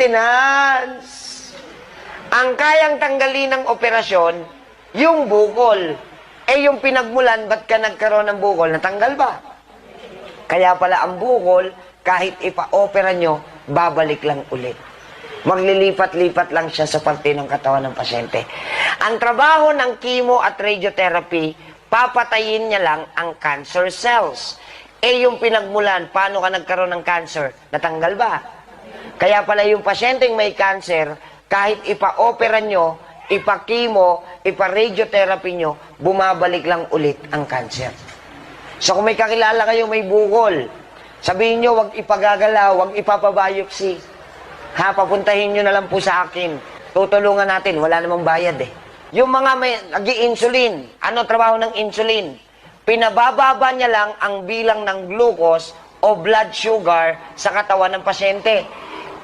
maintenance. Ang kayang tanggalin ng operasyon, yung bukol. Eh, yung pinagmulan, ba't ka nagkaroon ng bukol? Natanggal ba? Kaya pala ang bukol, kahit ipa-opera nyo, babalik lang ulit. Maglilipat-lipat lang siya sa parte ng katawan ng pasyente. Ang trabaho ng chemo at radiotherapy, papatayin niya lang ang cancer cells. Eh yung pinagmulan, paano ka nagkaroon ng cancer? Natanggal ba? Kaya pala yung pasyenteng may cancer, kahit ipa-opera nyo, ipa-chemo, ipa-radiotherapy nyo, bumabalik lang ulit ang cancer. So kung may kakilala kayo may bukol, sabihin nyo, wag ipagagalaw, wag ipapabiopsy. Ha, papuntahin nyo na lang po sa akin. Tutulungan natin, wala namang bayad eh. Yung mga may nag insulin ano trabaho ng insulin? Pinabababa niya lang ang bilang ng glucose o blood sugar sa katawan ng pasyente.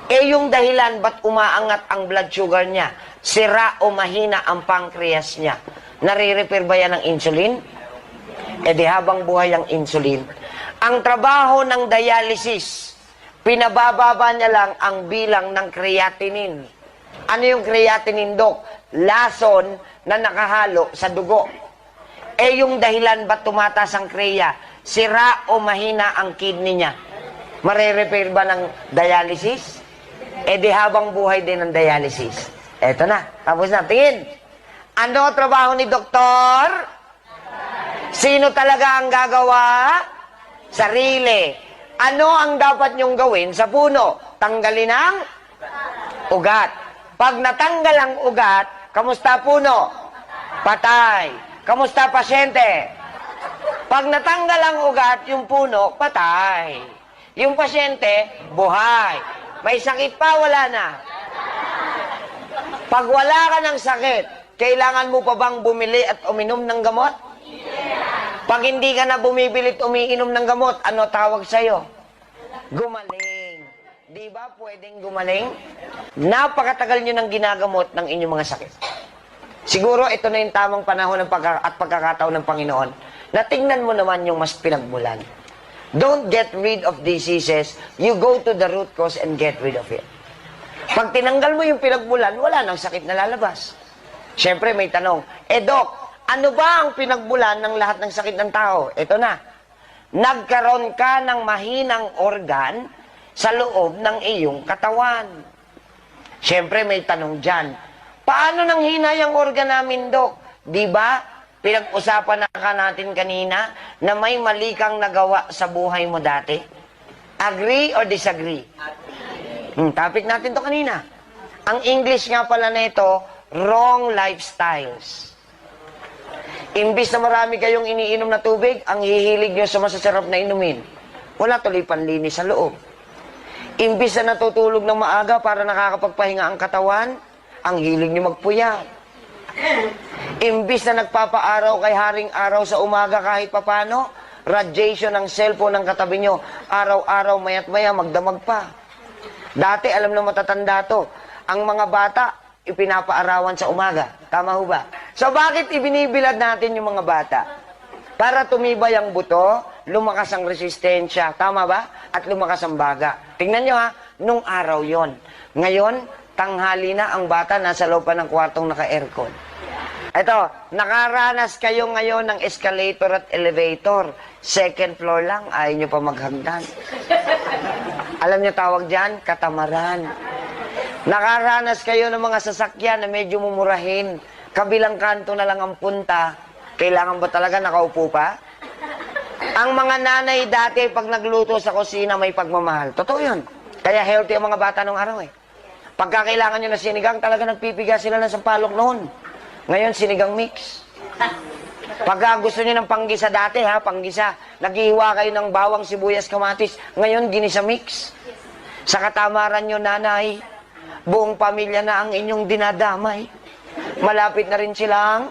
Eh yung dahilan ba't umaangat ang blood sugar niya? Sira o mahina ang pancreas niya. Nare-repair ba yan ng insulin? E di habang buhay ang insulin. Ang trabaho ng dialysis, pinabababa niya lang ang bilang ng creatinine. Ano yung creatinine, Dok? Lason na nakahalo sa dugo. Eh yung dahilan ba't tumataas ang krea? Sira o mahina ang kidney niya. Mare-repair ba ng dialysis? Eh di habang buhay din ang dialysis. Eto na, tapos na. Tingin. Ano trabaho ni doktor? Sino talaga ang gagawa? Sarili. Ano ang dapat niyong gawin sa puno? Tanggalin ang ugat. Pag natanggal ang ugat, kamusta puno? Patay. Kamusta pasyente? Pag natanggal ang ugat, yung puno, patay. Yung pasyente, buhay. May sakit pa, wala na. Pag wala ka ng sakit, kailangan mo pa bang bumili at uminom ng gamot? Pag hindi ka na bumibili at umiinom ng gamot, ano tawag sa'yo? Gumaling. Di ba pwedeng gumaling? Napakatagal nyo nang ginagamot ng inyong mga sakit. Siguro ito na yung tamang panahon ng pagka- at pagkakataon ng Panginoon na tingnan mo naman yung mas pinagmulan. Don't get rid of diseases. You go to the root cause and get rid of it. Pag tinanggal mo yung pinagmulan, wala nang sakit na lalabas. Siyempre, may tanong, eh Dok, ano ba ang pinagmulan ng lahat ng sakit ng tao? Ito na. Nagkaroon ka ng mahinang organ sa loob ng iyong katawan. Siyempre, may tanong dyan. Paano nang hina yung organ namin, Dok? Di ba? Pinag-usapan na ka natin kanina na may mali kang nagawa sa buhay mo dati. Agree or disagree? Hmm, topic natin to kanina. Ang English nga pala nito, wrong lifestyles. Imbis na marami kayong iniinom na tubig, ang hihilig nyo sa masasarap na inumin. Wala tuloy panlinis sa loob. Imbis na natutulog ng maaga para nakakapagpahinga ang katawan, ang hilig nyo magpuyat. Imbis na nagpapaaraw kay haring araw sa umaga kahit papano, radiation ng cellphone ng katabi nyo, araw-araw mayat maya magdamag pa. Dati, alam na matatanda to, ang mga bata, ipinapaarawan sa umaga. Tama ho ba? So, bakit ibinibilad natin yung mga bata? Para tumibay ang buto, lumakas ang resistensya. Tama ba? At lumakas ang baga. Tingnan nyo ha, nung araw yon. Ngayon, tanghali na ang bata nasa loob pa ng kwartong naka-aircon. Ito, nakaranas kayo ngayon ng escalator at elevator. Second floor lang, ayaw nyo pa maghagdan. Alam niyo tawag dyan? Katamaran. Nakaranas kayo ng mga sasakyan na medyo mumurahin. Kabilang kanto na lang ang punta. Kailangan ba talaga nakaupo pa? Ang mga nanay dati, pag nagluto sa kusina, may pagmamahal. Totoo yun. Kaya healthy ang mga bata nung araw eh. Pagka kailangan nyo na sinigang, talaga nagpipiga sila ng sampalok noon. Ngayon, sinigang mix. Pagka gusto niyo ng panggisa dati, ha, panggisa, naghihiwa kayo ng bawang, sibuyas, kamatis. Ngayon, ginisa mix. Sa katamaran nyo, nanay, buong pamilya na ang inyong dinadamay. Malapit na rin silang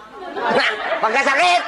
magkasakit.